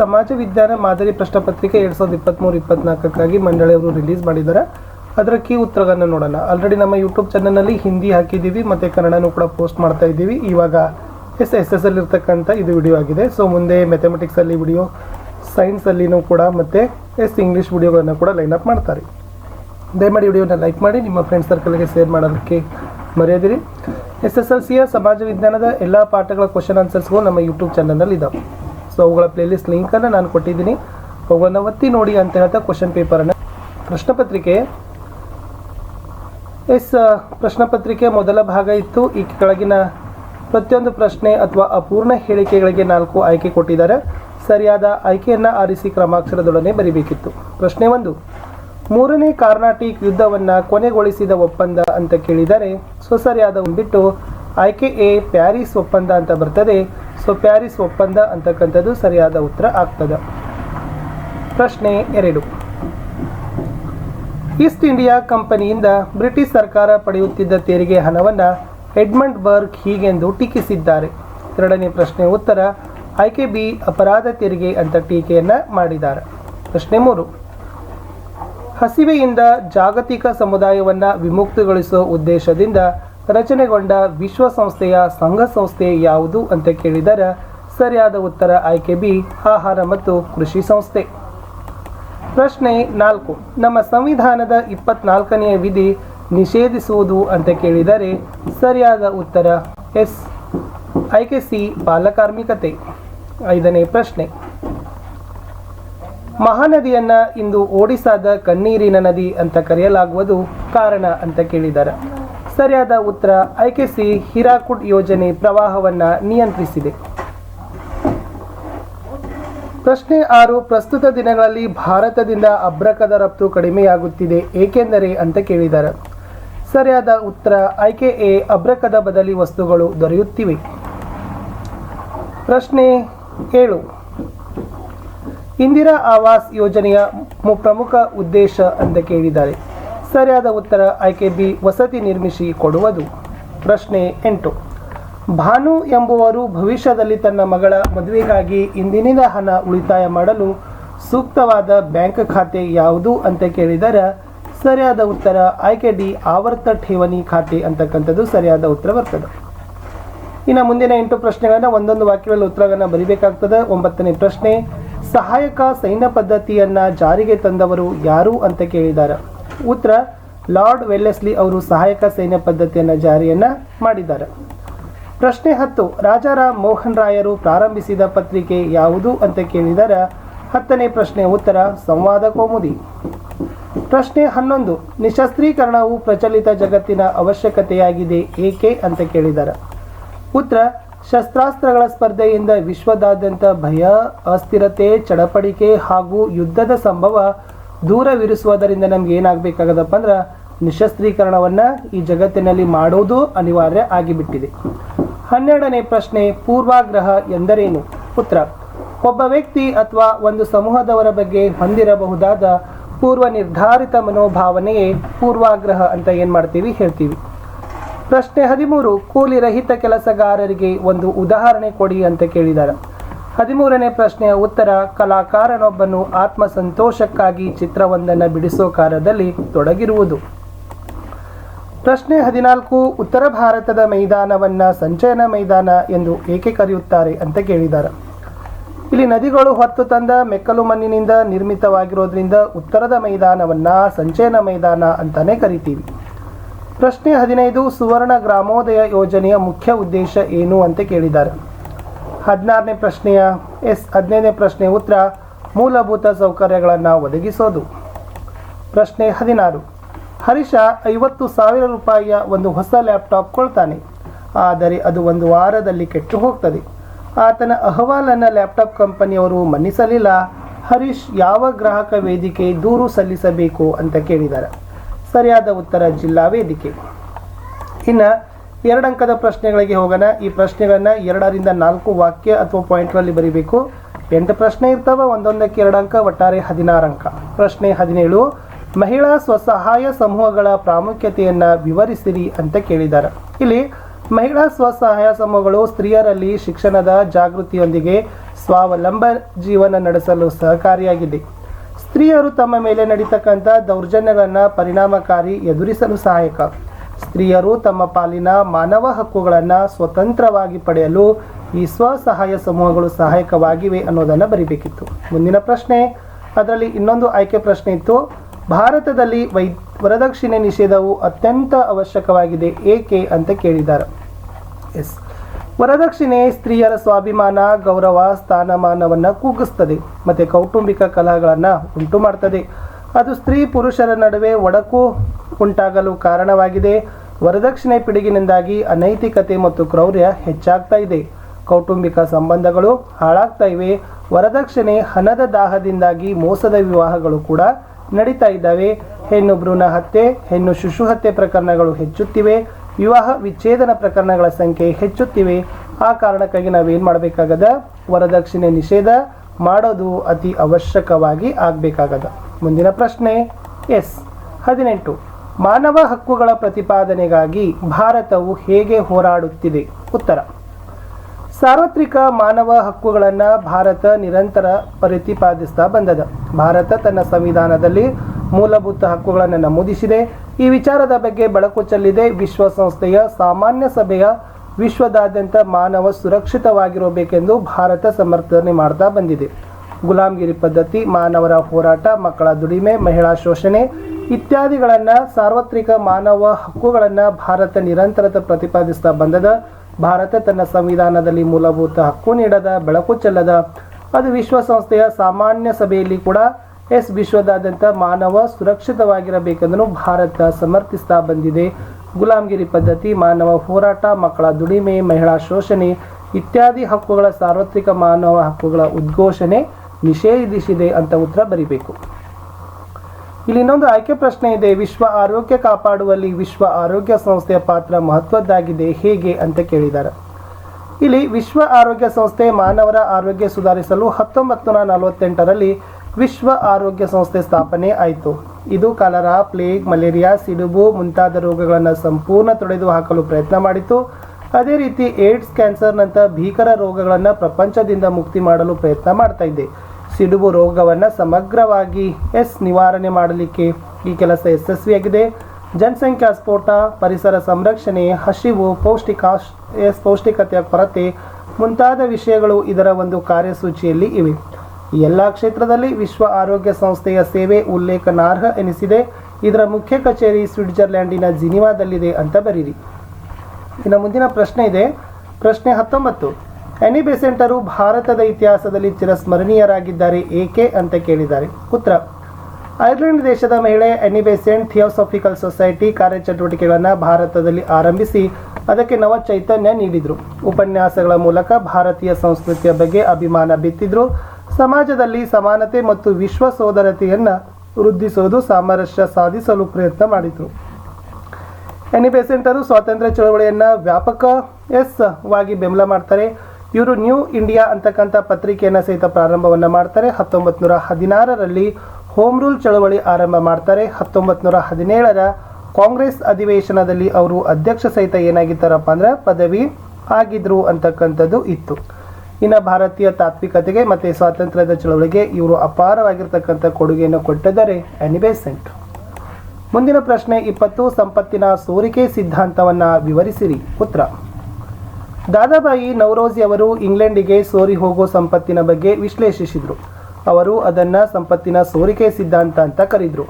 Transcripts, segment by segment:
ಸಮಾಜ ವಿಜ್ಞಾನ ಮಾದರಿ ಪ್ರಶ್ನೆ ಪತ್ರಿಕೆ ಎರಡ್ ಸಾವಿರದ ಇಪ್ಪತ್ತ್ಮೂರು ಇಪ್ಪತ್ನಾಲ್ಕಕ್ಕಾಗಿ ಮಂಡಳಿಯವರು ರಿಲೀಸ್ ಮಾಡಿದ್ದಾರೆ ಅದರ ಕೀ ಉತ್ತರಗಳನ್ನು ನೋಡೋಣ. ಆಲ್ರೆಡಿ ನಮ್ಮ ಯೂಟ್ಯೂಬ್ ಚಾನಲ್ನಲ್ಲಿ ಹಿಂದಿ ಹಾಕಿದ್ದೀವಿ ಮತ್ತು ಕನ್ನಡನೂ ಕೂಡ ಪೋಸ್ಟ್ ಮಾಡ್ತಾ ಇದ್ದೀವಿ. ಇವಾಗ ಎಸ್ ಎಸ್ ಎಸ್ ಅಲ್ಲಿ ಇರ್ತಕ್ಕಂಥ ಇದು ವಿಡಿಯೋ ಆಗಿದೆ. ಸೊ ಮುಂದೆ ಮೆಥಮೆಟಿಕ್ಸಲ್ಲಿ ವಿಡಿಯೋ ಸೈನ್ಸಲ್ಲಿನೂ ಕೂಡ ಮತ್ತು ಎಸ್ ಇಂಗ್ಲೀಷ್ ವಿಡಿಯೋಗಳನ್ನು ಕೂಡ ಲೈನ್ ಅಪ್ ಮಾಡ್ತಾರೆ. ದಯಮಾಡಿ ವಿಡಿಯೋನ ಲೈಕ್ ಮಾಡಿ, ನಿಮ್ಮ ಫ್ರೆಂಡ್ಸ್ ಸರ್ಕಲ್ಗೆ ಶೇರ್ ಮಾಡೋದಕ್ಕೆ ಮರೆಯದಿರಿ. ಎಸ್ ಎಸ್ ಎಲ್ ಸಿಯ ಸಮಾಜ ವಿಜ್ಞಾನದ ಎಲ್ಲ ಪಾಠಗಳ ಕ್ವಶನ್ ಆನ್ಸರ್ಸ್ಗಳು ನಮ್ಮ ಯೂಟ್ಯೂಬ್ ಚಾನಲ್ನಲ್ಲಿ ಇದ್ದಾವೆ ಸೊ ಅವುಗಳ ಪ್ಲೇಲಿಸ್ಟ್ ಲಿಂಕನ್ನು ನಾನು ಕೊಟ್ಟಿದ್ದೀನಿ. ಅವುಗಳನ್ನ ಒತ್ತಿ ನೋಡಿ ಅಂತ ಹೇಳ್ತಾ ಕ್ವಶನ್ ಪೇಪರನ್ನು ಪ್ರಶ್ನೆ ಪತ್ರಿಕೆ ಎಸ್ ಪ್ರಶ್ನೆ ಪತ್ರಿಕೆ ಮೊದಲ ಭಾಗ ಇತ್ತು. ಈ ಕೆಳಗಿನ ಪ್ರತಿಯೊಂದು ಪ್ರಶ್ನೆ ಅಥವಾ ಅಪೂರ್ಣ ಹೇಳಿಕೆಗಳಿಗೆ ನಾಲ್ಕು ಆಯ್ಕೆ ಕೊಟ್ಟಿದ್ದಾರೆ. ಸರಿಯಾದ ಆಯ್ಕೆಯನ್ನು ಆರಿಸಿ ಕ್ರಮಾಕ್ಷರದೊಡನೆ ಬರಿಬೇಕಿತ್ತು. ಪ್ರಶ್ನೆ ಒಂದು. ಮೂರನೇ ಕಾರ್ನಾಟಿಕ್ ಯುದ್ಧವನ್ನು ಕೊನೆಗೊಳಿಸಿದ ಒಪ್ಪಂದ ಅಂತ ಕೇಳಿದರೆ ಸೊ ಸರಿಯಾದ ಬಿಟ್ಟು ಆಯ್ಕೆ ಎ ಪ್ಯಾರಿಸ್ ಒಪ್ಪಂದ ಅಂತ ಬರ್ತದೆ. ಸೊ ಪ್ಯಾರಿಸ್ ಒಪ್ಪಂದ ಅಂತಕ್ಕಂಥದ್ದು ಸರಿಯಾದ ಉತ್ತರ ಆಗ್ತದೆ. ಪ್ರಶ್ನೆ ಎರಡು. ಈಸ್ಟ್ ಇಂಡಿಯಾ ಕಂಪನಿಯಿಂದ ಬ್ರಿಟಿಷ್ ಸರ್ಕಾರ ಪಡೆಯುತ್ತಿದ್ದ ತೆರಿಗೆ ಹಣವನ್ನು ಎಡ್ಮಂಡ್ ಬರ್ಗ್ ಹೀಗೆಂದು ಟೀಕಿಸಿದ್ದಾರೆ. ಎರಡನೇ ಪ್ರಶ್ನೆ ಉತ್ತರ, ಆಯ್ಕೆ ಬಿ ಅಪರಾಧ ತೆರಿಗೆ ಅಂತ ಟೀಕೆಯನ್ನು ಮಾಡಿದ್ದಾರೆ. ಪ್ರಶ್ನೆ ಮೂರು. ಹಸಿವೆಯಿಂದ ಜಾಗತಿಕ ಸಮುದಾಯವನ್ನು ವಿಮುಕ್ತಗೊಳಿಸುವ ಉದ್ದೇಶದಿಂದ ರಚನೆಗೊಂಡ ವಿಶ್ವಸಂಸ್ಥೆಯ ಸಂಘ ಸಂಸ್ಥೆ ಯಾವುದು ಅಂತ ಕೇಳಿದರೆ ಸರಿಯಾದ ಉತ್ತರ ಆಯ್ಕೆ ಬಿ, ಆಹಾರ ಮತ್ತು ಕೃಷಿ ಸಂಸ್ಥೆ. ಪ್ರಶ್ನೆ ನಾಲ್ಕು, ನಮ್ಮ ಸಂವಿಧಾನದ ಇಪ್ಪತ್ನಾಲ್ಕನೆಯ ವಿಧಿ ನಿಷೇಧಿಸುವುದು ಅಂತ ಕೇಳಿದರೆ ಸರಿಯಾದ ಉತ್ತರ ಎಸ್. ಆಯ್ಕೆ ಸಿ, ಬಾಲಕಾರ್ಮಿಕತೆ. ಐದನೇ ಪ್ರಶ್ನೆ, ಮಹಾನದಿಯನ್ನ ಇಂದು ಓಡಿಸಾದ ಕಣ್ಣೀರಿನ ನದಿ ಅಂತ ಕರೆಯಲಾಗುವುದು ಕಾರಣ ಅಂತ ಕೇಳಿದ್ದಾರೆ ಸರಿಯಾದ ಉತ್ತರ ಆಯ್ಕೆ ಸಿ ಹಿರಾಕುಡ್ ಯೋಜನೆ ಪ್ರವಾಹವನ್ನು ನಿಯಂತ್ರಿಸಿದೆ. ಪ್ರಶ್ನೆ ಆರು, ಪ್ರಸ್ತುತ ದಿನಗಳಲ್ಲಿ ಭಾರತದಿಂದ ಅಬ್ರಕದ ರಫ್ತು ಕಡಿಮೆಯಾಗುತ್ತಿದೆ, ಏಕೆಂದರೆ ಅಂತ ಕೇಳಿದ್ದಾರೆ ಸರಿಯಾದ ಉತ್ತರ ಆಯ್ಕೆ ಎ ಅಬ್ರಕದ ಬದಲಿ ವಸ್ತುಗಳು ದೊರೆಯುತ್ತಿವೆ. ಪ್ರಶ್ನೆ ಏಳು, ಇಂದಿರಾ ಆವಾಸ್ ಯೋಜನೆಯ ಪ್ರಮುಖ ಉದ್ದೇಶ ಅಂತ ಕೇಳಿದ್ದಾರೆ ಸರಿಯಾದ ಉತ್ತರ ಆಯ್ಕೆ ಬಿ ವಸತಿ ನಿರ್ಮಿಸಿ ಕೊಡುವುದು. ಪ್ರಶ್ನೆ ಎಂಟು. ಭಾನು ಎಂಬುವರು ಭವಿಷ್ಯದಲ್ಲಿ ತನ್ನ ಮಗಳ ಮದುವೆಗಾಗಿ ಇಂದಿನಿಂದ ಹಣ ಉಳಿತಾಯ ಮಾಡಲು ಸೂಕ್ತವಾದ ಬ್ಯಾಂಕ್ ಖಾತೆ ಯಾವುದು ಅಂತ ಕೇಳಿದರೆ, ಸರಿಯಾದ ಉತ್ತರ ಆಯ್ಕೆ ಡಿ ಆವರ್ತ ಠೇವಣಿ ಖಾತೆ ಅಂತಕ್ಕಂಥದ್ದು ಸರಿಯಾದ ಉತ್ತರ ಬರ್ತದೆ. ಇನ್ನು ಮುಂದಿನ ಎಂಟು ಪ್ರಶ್ನೆಗಳನ್ನು ಒಂದೊಂದು ವಾಕ್ಯಗಳ ಉತ್ತರಗಳನ್ನು ಬರೀಬೇಕಾಗ್ತದೆ. ಒಂಬತ್ತನೇ ಪ್ರಶ್ನೆ, ಸಹಾಯಕ ಸೈನ್ಯ ಪದ್ಧತಿಯನ್ನು ಜಾರಿಗೆ ತಂದವರು ಯಾರು ಅಂತ ಕೇಳಿದ್ದಾರೆ. ಉತ್ತರ ಲಾರ್ಡ್ ವೆಲ್ಲೆಸ್ಲಿ ಅವರು ಸಹಾಯಕ ಸೈನ್ಯ ಪದ್ಧತಿಯನ್ನು ಜಾರಿಯನ್ನ ಮಾಡಿದ್ದಾರೆ. ಪ್ರಶ್ನೆ ಹತ್ತು ರಾಜಾರಾಮ್ ಮೋಹನ್ ರಾಯರು ಪ್ರಾರಂಭಿಸಿದ ಪತ್ರಿಕೆ ಯಾವುದು ಅಂತ ಕೇಳಿದರ ಹತ್ತನೇ ಪ್ರಶ್ನೆ ಉತ್ತರ ಸಂವಾದ ಕೋಮುದಿ. ಪ್ರಶ್ನೆ ಹನ್ನೊಂದು, ನಿಶಸ್ತ್ರೀಕರಣವು ಪ್ರಚಲಿತ ಜಗತ್ತಿನ ಅವಶ್ಯಕತೆಯಾಗಿದೆ ಏಕೆ ಅಂತ ಕೇಳಿದರ. ಉತ್ತರ ಶಸ್ತ್ರಾಸ್ತ್ರಗಳ ಸ್ಪರ್ಧೆಯಿಂದ ವಿಶ್ವದಾದ್ಯಂತ ಭಯ, ಅಸ್ಥಿರತೆ, ಚಡಪಡಿಕೆ ಹಾಗೂ ಯುದ್ಧದ ಸಂಭವ ದೂರವಿರಿಸುವುದರಿಂದ ನಮ್ಗೆ ಏನಾಗಬೇಕಾಗದಪ್ಪ ಅಂದ್ರೆ ನಿಶಸ್ತ್ರೀಕರಣವನ್ನು ಈ ಜಗತ್ತಿನಲ್ಲಿ ಮಾಡೋದು ಅನಿವಾರ್ಯ ಆಗಿಬಿಟ್ಟಿದೆ. ಹನ್ನೆರಡನೇ ಪ್ರಶ್ನೆ, ಪೂರ್ವಾಗ್ರಹ ಎಂದರೇನು? ಉತ್ತರ, ಒಬ್ಬ ವ್ಯಕ್ತಿ ಅಥವಾ ಒಂದು ಸಮೂಹದವರ ಬಗ್ಗೆ ಹೊಂದಿರಬಹುದಾದ ಪೂರ್ವ ನಿರ್ಧಾರಿತ ಮನೋಭಾವನೆಯೇ ಪೂರ್ವಾಗ್ರಹ ಅಂತ ಏನು ಮಾಡ್ತೀವಿ? ಹೇಳ್ತೀವಿ. ಪ್ರಶ್ನೆ ಹದಿಮೂರು, ಕೂಲಿ ರಹಿತ ಕೆಲಸಗಾರರಿಗೆ ಒಂದು ಉದಾಹರಣೆ ಕೊಡಿ ಅಂತ ಕೇಳಿದ್ದಾರೆ ಹದಿಮೂರನೇ ಪ್ರಶ್ನೆಯ ಉತ್ತರ, ಕಲಾಕಾರನೊಬ್ಬನು ಆತ್ಮಸಂತೋಷಕ್ಕಾಗಿ ಚಿತ್ರವೊಂದನ್ನು ಬಿಡಿಸೋ ಕಾರ್ಯದಲ್ಲಿ ತೊಡಗಿರುವುದು. ಪ್ರಶ್ನೆ ಹದಿನಾಲ್ಕು, ಉತ್ತರ ಭಾರತದ ಮೈದಾನವನ್ನ ಸಂಚಯನ ಮೈದಾನ ಎಂದು ಏಕೆ ಕರೆಯುತ್ತಾರೆ ಅಂತ ಕೇಳಿದ್ದಾರೆ ಇಲ್ಲಿ ನದಿಗಳು ಹೊತ್ತು ತಂದ ಮೆಕ್ಕಲು ಮಣ್ಣಿನಿಂದ ನಿರ್ಮಿತವಾಗಿರೋದ್ರಿಂದ ಉತ್ತರದ ಮೈದಾನವನ್ನ ಸಂಚಯನ ಮೈದಾನ ಅಂತಾನೆ ಕರಿತೀವಿ. ಪ್ರಶ್ನೆ ಹದಿನೈದು, ಸುವರ್ಣ ಗ್ರಾಮೋದಯ ಯೋಜನೆಯ ಮುಖ್ಯ ಉದ್ದೇಶ ಏನು ಅಂತ ಕೇಳಿದ್ದಾರೆ ಹದಿನಾರನೇ ಪ್ರಶ್ನೆಯ, ಎಸ್, ಹದಿನೈದನೇ ಪ್ರಶ್ನೆ ಉತ್ತರ, ಮೂಲಭೂತ ಸೌಕರ್ಯಗಳನ್ನು ಒದಗಿಸೋದು. ಪ್ರಶ್ನೆ ಹದಿನಾರು. ಹರೀಶ ಐವತ್ತು ಸಾವಿರ ರೂಪಾಯಿಯ ಒಂದು ಹೊಸ ಲ್ಯಾಪ್ಟಾಪ್ ಕೊಳ್ತಾನೆ ಆದರೆ ಅದು ಒಂದು ವಾರದಲ್ಲಿ ಕೆಟ್ಟು ಹೋಗ್ತದೆ. ಆತನ ಅಹವಾಲನ್ನು ಲ್ಯಾಪ್ಟಾಪ್ ಕಂಪನಿಯವರು ಮನ್ನಿಸಲಿಲ್ಲ. ಹರೀಶ್ ಯಾವ ಗ್ರಾಹಕ ವೇದಿಕೆ ದೂರು ಸಲ್ಲಿಸಬೇಕು ಅಂತ ಕೇಳಿದ್ದಾರೆ ಸರಿಯಾದ ಉತ್ತರ ಜಿಲ್ಲಾ ವೇದಿಕೆ. ಇನ್ನು ಎರಡು ಅಂಕದ ಪ್ರಶ್ನೆಗಳಿಗೆ ಹೋಗೋಣ. ಈ ಪ್ರಶ್ನೆಗಳನ್ನ ಎರಡರಿಂದ ನಾಲ್ಕು ವಾಕ್ಯ ಅಥವಾ ಪಾಯಿಂಟ್ಗಳಲ್ಲಿ ಬರೀಬೇಕು. ಎಂಟು ಪ್ರಶ್ನೆ ಇರ್ತವೆ, ಒಂದೊಂದಕ್ಕೆ ಎರಡು ಅಂಕ, ಒಟ್ಟಾರೆ ಹದಿನಾರು ಅಂಕ. ಪ್ರಶ್ನೆ ಹದಿನೇಳು, ಮಹಿಳಾ ಸ್ವಸಹಾಯ ಸಮೂಹಗಳ ಪ್ರಾಮುಖ್ಯತೆಯನ್ನು ವಿವರಿಸಿರಿ ಅಂತ ಕೇಳಿದ್ದಾರೆ. ಇಲ್ಲಿ ಮಹಿಳಾ ಸ್ವಸಹಾಯ ಸಮೂಹಗಳು ಸ್ತ್ರೀಯರಲ್ಲಿ ಶಿಕ್ಷಣದ ಜಾಗೃತಿಯೊಂದಿಗೆ ಸ್ವಾವಲಂಬ ಜೀವನ ನಡೆಸಲು ಸಹಕಾರಿಯಾಗಿದೆ. ಸ್ತ್ರೀಯರು ತಮ್ಮ ಮೇಲೆ ನಡೀತಕ್ಕಂಥ ದೌರ್ಜನ್ಯಗಳನ್ನು ಪರಿಣಾಮಕಾರಿ ಎದುರಿಸಲು ಸಹಾಯಕ. ಸ್ತ್ರೀಯರು ತಮ್ಮ ಪಾಲಿನ ಮಾನವ ಹಕ್ಕುಗಳನ್ನು ಸ್ವತಂತ್ರವಾಗಿ ಪಡೆಯಲು ಈ ಸ್ವಸಹಾಯ ಸಮೂಹಗಳು ಸಹಾಯಕವಾಗಿವೆ ಅನ್ನೋದನ್ನು ಬರಿಬೇಕಿತ್ತು. ಮುಂದಿನ ಪ್ರಶ್ನೆ, ಅದರಲ್ಲಿ ಇನ್ನೊಂದು ಆಯ್ಕೆ ಪ್ರಶ್ನೆ ಇತ್ತು. ಭಾರತದಲ್ಲಿ ವೈ, ವರದಕ್ಷಿಣೆ ನಿಷೇಧವು ಅತ್ಯಂತ ಅವಶ್ಯಕವಾಗಿದೆ, ಏಕೆ ಅಂತ ಕೇಳಿದ್ದಾರೆ. ಎಸ್. ವರದಕ್ಷಿಣೆ ಸ್ತ್ರೀಯರ ಸ್ವಾಭಿಮಾನ, ಗೌರವ, ಸ್ಥಾನಮಾನವನ್ನು ಕುಗ್ಗಿಸ್ತದೆ ಮತ್ತು ಕೌಟುಂಬಿಕ ಕಲಹಗಳನ್ನು ಉಂಟು ಮಾಡ್ತದೆ ಅದು ಸ್ತ್ರೀ ಪುರುಷರ ನಡುವೆ ಒಡಕು ಉಂಟಾಗಲು ಕಾರಣವಾಗಿದೆ. ವರದಕ್ಷಿಣೆ ಪಿಡುಗಿನಿಂದಾಗಿ ಅನೈತಿಕತೆ ಮತ್ತು ಕ್ರೌರ್ಯ ಹೆಚ್ಚಾಗ್ತಾ ಇದೆ. ಕೌಟುಂಬಿಕ ಸಂಬಂಧಗಳು ಹಾಳಾಗ್ತಾ ಇವೆ. ವರದಕ್ಷಿಣೆ ಹಣದ ದಾಹದಿಂದಾಗಿ ಮೋಸದ ವಿವಾಹಗಳು ಕೂಡ ನಡೀತಾ ಇದ್ದಾವೆ. ಹೆಣ್ಣು ಭ್ರೂಣ ಹತ್ಯೆ, ಹೆಣ್ಣು ಶಿಶು ಹತ್ಯೆ ಪ್ರಕರಣಗಳು ಹೆಚ್ಚುತ್ತಿವೆ. ವಿವಾಹ ವಿಚ್ಛೇದನ ಪ್ರಕರಣಗಳ ಸಂಖ್ಯೆ ಹೆಚ್ಚುತ್ತಿವೆ. ಆ ಕಾರಣಕ್ಕಾಗಿ ನಾವೇನು ಮಾಡಬೇಕಾಗದ? ವರದಕ್ಷಿಣೆ ನಿಷೇಧ ಮಾಡೋದು ಅತಿ ಅವಶ್ಯಕವಾಗಿ ಆಗಬೇಕಾಗದ. ಮುಂದಿನ ಪ್ರಶ್ನೆ, ಎಸ್, ಹದಿನೆಂಟು. ಮಾನವ ಹಕ್ಕುಗಳ ಪ್ರತಿಪಾದನೆಗಾಗಿ ಭಾರತವು ಹೇಗೆ ಹೋರಾಡುತ್ತಿದೆ? ಉತ್ತರ. ಸಾರ್ವತ್ರಿಕ ಮಾನವ ಹಕ್ಕುಗಳನ್ನು ಭಾರತ ನಿರಂತರ ಪ್ರತಿಪಾದಿಸ್ತಾ ಬಂದದ. ಭಾರತ ತನ್ನ ಸಂವಿಧಾನದಲ್ಲಿ ಮೂಲಭೂತ ಹಕ್ಕುಗಳನ್ನು ನಮೂದಿಸಿದೆ. ಈ ವಿಚಾರದ ಬಗ್ಗೆ ಬೆಳಕು ಚೆಲ್ಲಿದೆ. ವಿಶ್ವಸಂಸ್ಥೆಯ ಸಾಮಾನ್ಯ ಸಭೆಯ ವಿಶ್ವದಾದ್ಯಂತ ಮಾನವ ಸುರಕ್ಷಿತವಾಗಿರಬೇಕೆಂದು ಭಾರತ ಸಮರ್ಥನೆ ಮಾಡ್ತಾ ಬಂದಿದೆ. ಗುಲಾಮ್ಗಿರಿ ಪದ್ಧತಿ, ಮಾನವರ ಹೋರಾಟ, ಮಕ್ಕಳ ದುಡಿಮೆ, ಮಹಿಳಾ ಶೋಷಣೆ ಇತ್ಯಾದಿಗಳನ್ನು ಸಾರ್ವತ್ರಿಕ ಮಾನವ ಹಕ್ಕುಗಳನ್ನು ಭಾರತ ನಿರಂತರತೆ ಪ್ರತಿಪಾದಿಸ್ತಾ ಬಂದದ. ಭಾರತ ತನ್ನ ಸಂವಿಧಾನದಲ್ಲಿ ಮೂಲಭೂತ ಹಕ್ಕು ನೀಡದ, ಬೆಳಕು ಚೆಲ್ಲದ, ಅದು ವಿಶ್ವಸಂಸ್ಥೆಯ ಸಾಮಾನ್ಯ ಸಭೆಯಲ್ಲಿ ಕೂಡ ಎಸ್ ವಿಶ್ವದಾದ್ಯಂತ ಮಾನವ ಸುರಕ್ಷಿತವಾಗಿರಬೇಕೆಂದನು ಭಾರತ ಸಮರ್ಥಿಸ್ತಾ ಬಂದಿದೆ. ಗುಲಾಮಗಿರಿ ಪದ್ಧತಿ, ಮಾನವ ಹೋರಾಟ, ಮಕ್ಕಳ ದುಡಿಮೆ, ಮಹಿಳಾ ಶೋಷಣೆ ಇತ್ಯಾದಿ ಹಕ್ಕುಗಳ ಸಾರ್ವತ್ರಿಕ ಮಾನವ ಹಕ್ಕುಗಳ ಉದ್ಘೋಷಣೆ ನಿಷೇಧಿಸಿದೆ ಅಂತ ಉತ್ತರ ಬರೀಬೇಕು. ಇಲ್ಲಿ ಇನ್ನೊಂದು ಆಯ್ಕೆ ಪ್ರಶ್ನೆ ಇದೆ. ವಿಶ್ವ ಆರೋಗ್ಯ ಕಾಪಾಡುವಲ್ಲಿ ವಿಶ್ವ ಆರೋಗ್ಯ ಸಂಸ್ಥೆಯ ಪಾತ್ರ ಮಹತ್ವದ್ದಾಗಿದೆ, ಹೇಗೆ ಅಂತ ಕೇಳಿದ್ದಾರೆ. ಇಲ್ಲಿ ವಿಶ್ವ ಆರೋಗ್ಯ ಸಂಸ್ಥೆ ಮಾನವರ ಆರೋಗ್ಯ ಸುಧಾರಿಸಲು ಹತ್ತೊಂಬತ್ತು ನೂರ ನಲವತ್ತೆಂಟರಲ್ಲಿ ವಿಶ್ವ ಆರೋಗ್ಯ ಸಂಸ್ಥೆ ಸ್ಥಾಪನೆ ಆಯಿತು. ಇದು ಕಲರಾ, ಪ್ಲೇಗ್, ಮಲೇರಿಯಾ, ಸಿಡುಬು ಮುಂತಾದ ರೋಗಗಳನ್ನು ಸಂಪೂರ್ಣ ತೊಡೆದು ಹಾಕಲು ಪ್ರಯತ್ನ ಮಾಡಿತು ಅದೇ ರೀತಿ ಏಡ್ಸ್ ಕ್ಯಾನ್ಸರ್ನಂಥ ಭೀಕರ ರೋಗಗಳನ್ನು ಪ್ರಪಂಚದಿಂದ ಮುಕ್ತಿ ಮಾಡಲು ಪ್ರಯತ್ನ ಮಾಡ್ತಾ ಇದೆ ಸಿಡುಬು ರೋಗವನ್ನು ಸಮಗ್ರವಾಗಿ ಎಸ್ ನಿವಾರಣೆ ಮಾಡಲಿಕ್ಕೆ ಈ ಕೆಲಸ ಯಶಸ್ವಿಯಾಗಿದೆ. ಜನಸಂಖ್ಯಾ ಸ್ಫೋಟ, ಪರಿಸರ ಸಂರಕ್ಷಣೆ, ಹಸಿವು ಪೌಷ್ಟಿಕಾಶ್ ಎಸ್ ಪೌಷ್ಟಿಕತೆಯ ಕೊರತೆ ಮುಂತಾದ ವಿಷಯಗಳು ಇದರ ಒಂದು ಕಾರ್ಯಸೂಚಿಯಲ್ಲಿ ಇವೆ. ಎಲ್ಲ ಕ್ಷೇತ್ರದಲ್ಲಿ ವಿಶ್ವ ಆರೋಗ್ಯ ಸಂಸ್ಥೆಯ ಸೇವೆ ಉಲ್ಲೇಖನಾರ್ಹ ಎನಿಸಿದೆ. ಇದರ ಮುಖ್ಯ ಕಚೇರಿ ಸ್ವಿಟ್ಜರ್ಲ್ಯಾಂಡಿನ ಜಿನಿವಾದಲ್ಲಿದೆ ಅಂತ ಬರೀರಿ. ಇನ್ನು ಮುಂದಿನ ಪ್ರಶ್ನೆ ಇದೆ. ಪ್ರಶ್ನೆ ಹತ್ತೊಂಬತ್ತು. ಎನಿ ಬೆಸೆಂಟರು ಭಾರತದ ಇತಿಹಾಸದಲ್ಲಿ ಚಿರಸ್ಮರಣೀಯರಾಗಿದ್ದಾರೆ ಏಕೆ ಅಂತ ಕೇಳಿದ್ದಾರೆ. ಉತ್ತರ. ಐರ್ಲೆಂಡ್ ದೇಶದ ಮಹಿಳೆ ಎನಿ ಬೆಸೆಂಟ್ ಥಿಯೋಸಾಫಿಕಲ್ ಸೊಸೈಟಿ ಕಾರ್ಯಚಟುವಟಿಕೆಗಳನ್ನು ಭಾರತದಲ್ಲಿ ಆರಂಭಿಸಿ ಅದಕ್ಕೆ ನವ ಚೈತನ್ಯ ನೀಡಿದರು. ಉಪನ್ಯಾಸಗಳ ಮೂಲಕ ಭಾರತೀಯ ಸಂಸ್ಕೃತಿಯ ಬಗ್ಗೆ ಅಭಿಮಾನ ಬಿತ್ತಿದ್ರು. ಸಮಾಜದಲ್ಲಿ ಸಮಾನತೆ ಮತ್ತು ವಿಶ್ವ ಸೋದರತೆಯನ್ನು ವೃದ್ಧಿಸುವುದು ಸಾಮರಸ್ಯ ಸಾಧಿಸಲು ಪ್ರಯತ್ನ ಮಾಡಿದರು. ಎನಿ ಬೆಸೆಂಟರು ಸ್ವಾತಂತ್ರ್ಯ ಚಳವಳಿಯನ್ನು ವ್ಯಾಪಕ ಎಸ್ ವಾಗಿ ಬೆಂಬಲ ಮಾಡ್ತಾರೆ. ಇವರು ನ್ಯೂ ಇಂಡಿಯಾ ಅಂತಕ್ಕಂಥ ಪತ್ರಿಕೆಯನ್ನು ಸಹಿತ ಪ್ರಾರಂಭವನ್ನು ಮಾಡ್ತಾರೆ. ಹತ್ತೊಂಬತ್ತು ನೂರ ಹದಿನಾರರಲ್ಲಿ ಹೋಮ್ ರೂಲ್ ಚಳವಳಿ ಆರಂಭ ಮಾಡ್ತಾರೆ. ಹತ್ತೊಂಬತ್ತು ನೂರ ಹದಿನೇಳರ ಕಾಂಗ್ರೆಸ್ ಅಧಿವೇಶನದಲ್ಲಿ ಅವರು ಅಧ್ಯಕ್ಷ ಸಹಿತ ಏನಾಗಿದ್ದಾರಪ್ಪ ಅಂದ್ರೆ ಪದವಿ ಆಗಿದ್ರು ಅಂತಕ್ಕಂಥದ್ದು ಇತ್ತು. ಇನ್ನು ಭಾರತೀಯ ತಾತ್ವಿಕತೆಗೆ ಮತ್ತು ಸ್ವಾತಂತ್ರ್ಯದ ಚಳವಳಿಗೆ ಇವರು ಅಪಾರವಾಗಿರ್ತಕ್ಕಂಥ ಕೊಡುಗೆಯನ್ನು ಕೊಟ್ಟಿದ್ದಾರೆ. ಅನಿಬೇಸೆಂಟ್ ಮುಂದಿನ ಪ್ರಶ್ನೆ, ಇಪ್ಪತ್ತು ಸಂಪತ್ತಿನ ಸೋರಿಕೆ ಸಿದ್ಧಾಂತವನ್ನು ವಿವರಿಸಿರಿ. ಉತ್ತರ. ದಾದಾಬಾಯಿ ನವರೋಜಿ ಅವರು ಇಂಗ್ಲೆಂಡಿಗೆ ಸೋರಿ ಹೋಗೋ ಸಂಪತ್ತಿನ ಬಗ್ಗೆ ವಿಶ್ಲೇಷಿಸಿದರು. ಅವರು ಅದನ್ನು ಸಂಪತ್ತಿನ ಸೋರಿಕೆ ಸಿದ್ಧಾಂತ ಅಂತ ಕರೆದರು.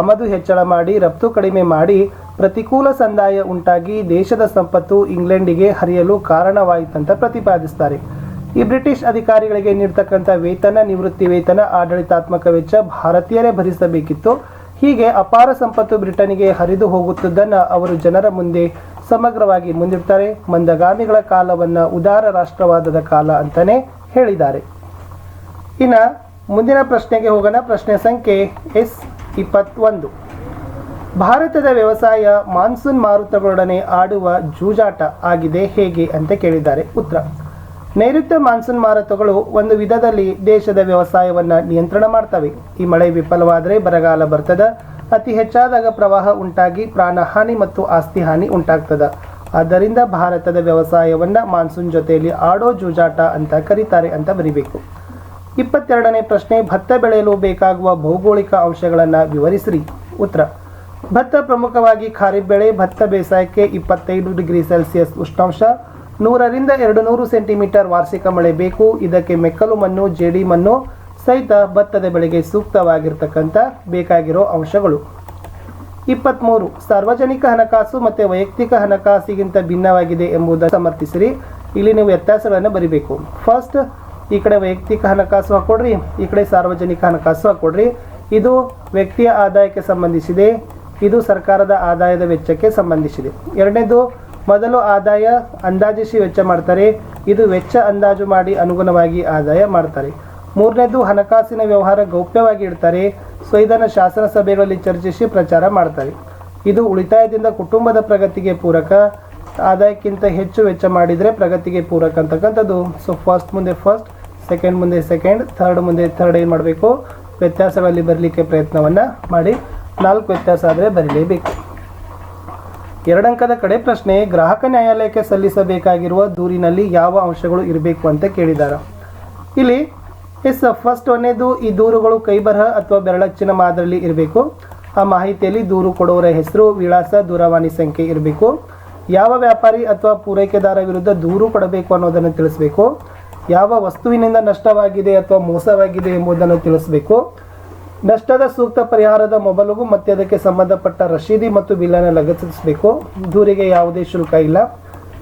ಆಮದು ಹೆಚ್ಚಳ ಮಾಡಿ, ರಫ್ತು ಕಡಿಮೆ ಮಾಡಿ ಪ್ರತಿಕೂಲ ಸಂದಾಯ ಉಂಟಾಗಿ ದೇಶದ ಸಂಪತ್ತು ಇಂಗ್ಲೆಂಡಿಗೆ ಹರಿಯಲು ಕಾರಣವಾಯಿತಂತ ಪ್ರತಿಪಾದಿಸ್ತಾರೆ. ಈ ಬ್ರಿಟಿಷ್ ಅಧಿಕಾರಿಗಳಿಗೆ ನೀಡ್ತಕ್ಕಂಥ ವೇತನ, ನಿವೃತ್ತಿ ವೇತನ, ಆಡಳಿತಾತ್ಮಕ ವೆಚ್ಚ ಭಾರತೀಯರೇ ಭರಿಸಬೇಕಿತ್ತು. ಹೀಗೆ ಅಪಾರ ಸಂಪತ್ತು ಬ್ರಿಟನ್ಗೆ ಹರಿದು ಹೋಗುತ್ತಿದ್ದನ್ನು ಅವರು ಜನರ ಮುಂದೆ ಸಮಗ್ರವಾಗಿ ಮುಂದಿಡ್ತಾರೆ. ಮಂದಗಾಮಿಗಳ ಕಾಲವನ್ನು ಉದಾರ ರಾಷ್ಟ್ರವಾದದ ಕಾಲ ಅಂತಾನೆ ಹೇಳಿದ್ದಾರೆ. ಇನ್ನು ಮುಂದಿನ ಪ್ರಶ್ನೆಗೆ ಹೋಗೋಣ. ಪ್ರಶ್ನೆ ಸಂಖ್ಯೆ ಎಸ್ ಇಪ್ಪತ್ತೊಂದು. ಭಾರತದ ವ್ಯವಸಾಯ ಮಾನ್ಸೂನ್ ಮಾರುತಗಳೊಡನೆ ಆಡುವ ಜೂಜಾಟ ಆಗಿದೆ ಹೇಗೆ ಅಂತ ಕೇಳಿದ್ದಾರೆ. ಉತ್ತರ. ನೈಋತ್ಯ ಮಾನ್ಸೂನ್ ಮಾರುತಗಳು ಒಂದು ವಿಧದಲ್ಲಿ ದೇಶದ ವ್ಯವಸಾಯವನ್ನು ನಿಯಂತ್ರಣ ಮಾಡ್ತವೆ. ಈ ಮಳೆ ವಿಫಲವಾದರೆ ಬರಗಾಲ ಬರ್ತದ. ಅತಿ ಹೆಚ್ಚಾದಾಗ ಪ್ರವಾಹ ಉಂಟಾಗಿ ಪ್ರಾಣಹಾನಿ ಮತ್ತು ಆಸ್ತಿ ಹಾನಿ ಉಂಟಾಗ್ತದೆ. ಆದ್ದರಿಂದ ಭಾರತದ ವ್ಯವಸಾಯವನ್ನು ಮಾನ್ಸೂನ್ ಜೊತೆಯಲ್ಲಿ ಆಡೋ ಜೂಜಾಟ ಅಂತ ಕರೀತಾರೆ ಅಂತ ಬರಿಬೇಕು. ಇಪ್ಪತ್ತೆರಡನೇ ಪ್ರಶ್ನೆ, ಭತ್ತ ಬೆಳೆಯಲು ಬೇಕಾಗುವ ಭೌಗೋಳಿಕ ಅಂಶಗಳನ್ನು ವಿವರಿಸಿರಿ. ಉತ್ತರ, ಭತ್ತ ಪ್ರಮುಖವಾಗಿ ಖಾರಿಫ್ ಬೆಳೆ, ಭತ್ತ ಬೇಸಾಯಕ್ಕೆ ಇಪ್ಪತ್ತೈದು ಡಿಗ್ರಿ ಸೆಲ್ಸಿಯಸ್ ಉಷ್ಣಾಂಶ, ನೂರರಿಂದ ಎರಡು ನೂರು ಸೆಂಟಿಮೀಟರ್ ವಾರ್ಷಿಕ ಮಳೆ ಬೇಕು, ಇದಕ್ಕೆ ಮೆಕ್ಕಲು ಮಣ್ಣು, ಜೇಡಿ ಮಣ್ಣು ಸಹಿತ ಭತ್ತದ ಬೆಳೆಗೆ ಸೂಕ್ತವಾಗಿರ್ತಕ್ಕಂಥ ಬೇಕಾಗಿರೋ ಅಂಶಗಳು. ಇಪ್ಪತ್ತ್ಮೂರು ಸಾರ್ವಜನಿಕ ಹಣಕಾಸು ಮತ್ತು ವೈಯಕ್ತಿಕ ಹಣಕಾಸಿಗಿಂತ ಭಿನ್ನವಾಗಿದೆ ಎಂಬುದನ್ನು ಸಮರ್ಥಿಸಿರಿ. ಇಲ್ಲಿ ನೀವು ವ್ಯತ್ಯಾಸಗಳನ್ನು ಬರಿಬೇಕು. ಫಸ್ಟ್ ಈ ಕಡೆ ವೈಯಕ್ತಿಕ ಹಣಕಾಸು ಹಾಕೊಡ್ರಿ, ಈ ಕಡೆ ಸಾರ್ವಜನಿಕ ಹಣಕಾಸು ಹಾಕೊಡ್ರಿ. ಇದು ವ್ಯಕ್ತಿಯ ಆದಾಯಕ್ಕೆ ಸಂಬಂಧಿಸಿದೆ, ಇದು ಸರ್ಕಾರದ ಆದಾಯದ ವೆಚ್ಚಕ್ಕೆ ಸಂಬಂಧಿಸಿದೆ. ಎರಡನೇದು, ಮೊದಲು ಆದಾಯ ಅಂದಾಜಿಸಿ ವೆಚ್ಚ ಮಾಡ್ತಾರೆ, ಇದು ವೆಚ್ಚ ಅಂದಾಜು ಮಾಡಿ ಅನುಗುಣವಾಗಿ ಆದಾಯ ಮಾಡ್ತಾರೆ. ಮೂರನೇದು ಹಣಕಾಸಿನ ವ್ಯವಹಾರ ಗೌಪ್ಯವಾಗಿ ಇಡ್ತಾರೆ. ಸೊ, ಇದನ್ನು ಶಾಸನ ಸಭೆಗಳಲ್ಲಿ ಚರ್ಚಿಸಿ ಪ್ರಚಾರ ಮಾಡ್ತಾರೆ. ಇದು ಉಳಿತಾಯದಿಂದ ಕುಟುಂಬದ ಪ್ರಗತಿಗೆ ಪೂರಕ, ಆದಾಯಕ್ಕಿಂತ ಹೆಚ್ಚು ವೆಚ್ಚ ಮಾಡಿದರೆ ಪ್ರಗತಿಗೆ ಪೂರಕ ಅಂತಕ್ಕಂಥದ್ದು. ಸೊ ಫಸ್ಟ್ ಮುಂದೆ ಫಸ್ಟ್ ಸೆಕೆಂಡ್ ಮುಂದೆ ಸೆಕೆಂಡ್ ಥರ್ಡ್ ಮುಂದೆ ಥರ್ಡ್ ಏನು ಮಾಡಬೇಕು? ವ್ಯತ್ಯಾಸಗಳಲ್ಲಿ ಬರಲಿಕ್ಕೆ ಪ್ರಯತ್ನವನ್ನು ಮಾಡಿ. ನಾಲ್ಕು ವ್ಯತ್ಯಾಸ ಆದರೆ ಬರೀಲೇಬೇಕು. ಎರಡಂಕದ ಕಡೆ ಪ್ರಶ್ನೆ, ಗ್ರಾಹಕ ನ್ಯಾಯಾಲಯಕ್ಕೆ ಸಲ್ಲಿಸಬೇಕಾಗಿರುವ ದೂರಿನಲ್ಲಿ ಯಾವ ಅಂಶಗಳು ಇರಬೇಕು ಅಂತ ಕೇಳಿದ್ದಾರೆ ಇಲ್ಲಿ ಎಸ್ ಫಸ್ಟ್ ಒಂದೇದು ಈ ದೂರುಗಳು ಕೈಬರಹ ಅಥವಾ ಬೆರಳಚ್ಚಿನ ಮಾದರಿಯಲ್ಲಿ ಇರಬೇಕು. ಆ ಮಾಹಿತಿಯಲ್ಲಿ ದೂರು ಕೊಡುವವರ ಹೆಸರು, ವಿಳಾಸ, ದೂರವಾಣಿ ಸಂಖ್ಯೆ ಇರಬೇಕು. ಯಾವ ವ್ಯಾಪಾರಿ ಅಥವಾ ಪೂರೈಕೆದಾರ ವಿರುದ್ಧ ದೂರು ಕೊಡಬೇಕು ಅನ್ನೋದನ್ನು ತಿಳಿಸಬೇಕು. ಯಾವ ವಸ್ತುವಿನಿಂದ ನಷ್ಟವಾಗಿದೆ ಅಥವಾ ಮೋಸವಾಗಿದೆ ಎಂಬುದನ್ನು ತಿಳಿಸಬೇಕು. ನಷ್ಟದ ಸೂಕ್ತ ಪರಿಹಾರದ ಮೊಬಲಗು ಮತ್ತು ಅದಕ್ಕೆ ಸಂಬಂಧಪಟ್ಟ ರಶೀದಿ ಮತ್ತು ಬಿಲ್ಲನ್ನು ಲಗತ್ತಿಸಬೇಕು. ದೂರಿಗೆ ಯಾವುದೇ ಶುಲ್ಕ ಇಲ್ಲ.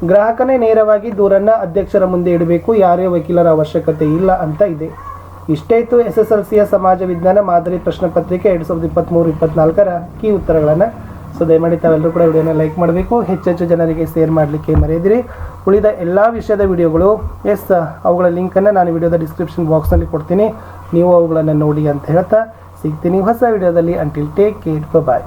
ಗ್ರಾಹಕನೇ ನೇರವಾಗಿ ದೂರನ್ನು ಅಧ್ಯಕ್ಷರ ಮುಂದೆ ಇಡಬೇಕು. ಯಾರೇ ವಕೀಲರ ಅವಶ್ಯಕತೆ ಇಲ್ಲ ಅಂತ ಇದೆ. ಇಷ್ಟೇ ಇತ್ತು ಎಸ್ ಎಸ್ ಎಲ್ ಸಿಯ ಸಮಾಜ ವಿಜ್ಞಾನ ಮಾದರಿ ಪ್ರಶ್ನೆ ಪತ್ರಿಕೆ ಎರಡು ಸಾವಿರದ ಇಪ್ಪತ್ತ್ಮೂರು ಇಪ್ಪತ್ನಾಲ್ಕರ ಕೀ ಉತ್ತರಗಳನ್ನು. ಸೊ ದಯಮಾಡಿ ತಾವೆಲ್ಲರೂ ಕೂಡ ವಿಡಿಯೋನ ಲೈಕ್ ಮಾಡಬೇಕು. ಹೆಚ್ಚೆಚ್ಚು ಜನರಿಗೆ ಶೇರ್ ಮಾಡಲಿಕ್ಕೆ ಮರೆಯದಿರಿ. ಉಳಿದ ಎಲ್ಲ ವಿಷಯದ ವಿಡಿಯೋಗಳು, ಎಸ್, ಅವುಗಳ ಲಿಂಕನ್ನು ನಾನು ವಿಡಿಯೋದ ಡಿಸ್ಕ್ರಿಪ್ಷನ್ ಬಾಕ್ಸ್ನಲ್ಲಿ ಕೊಡ್ತೀನಿ. ನೀವು ಅವುಗಳನ್ನು ನೋಡಿ ಅಂತ ಹೇಳ್ತಾ ಸಿಗ್ತೀನಿ ಹೊಸ ವಿಡಿಯೋದಲ್ಲಿ. ಅಂಟಿಲ್ ಟೇಕ್ ಕೇಟ್ ಬಾಯ್